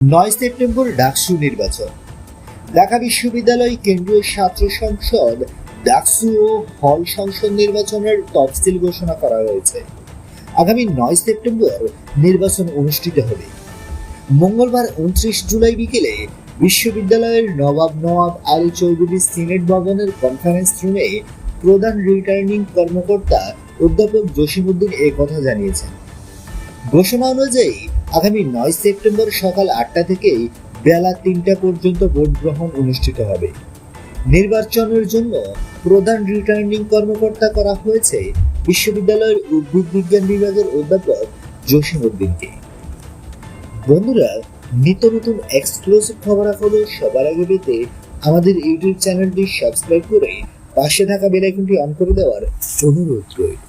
নয় সেপ্টেম্বর ডাকসু নির্বাচন। ঢাকা বিশ্ববিদ্যালয় কেন্দ্রীয় ছাত্র সংসদ ডাকসু ও হল সংসদ নির্বাচনের তফসিল ঘোষণা করা হয়েছে। আগামী নয় সেপ্টেম্বর নির্বাচন অনুষ্ঠিত হবে। মঙ্গলবার উনত্রিশ জুলাই বিকেলে বিশ্ববিদ্যালয়ের নবাব নওয়াব আলী চৌধুরী সিনেট ভবনের কনফারেন্স রুমে প্রধান রিটার্নিং কর্মকর্তা অধ্যাপক জসিমউদ্দিন এ কথা জানিয়েছেন। ঘোষণা অনুযায়ী আগামী নয় সেপ্টেম্বর সকাল আটটা থেকেই বেলা তিনটা পর্যন্ত ভোট গ্রহণ অনুষ্ঠিত হবে। নির্বাচনের জন্য প্রধান রিটার্নিং কর্মকর্তা করা হয়েছে বিশ্ববিদ্যালয়ের উদ্ভিদ বিজ্ঞান বিভাগের অধ্যাপক জসিম উদ্দিনকে। বন্ধুরা, নিত্য নতুন এক্সক্লুসিভ খবরাখবর সবার আগে পেতে আমাদের ইউটিউব চ্যানেলটি সাবস্ক্রাইব করে পাশে থাকা বেল আইকনটি অন করে দেওয়ার অনুরোধ রইল।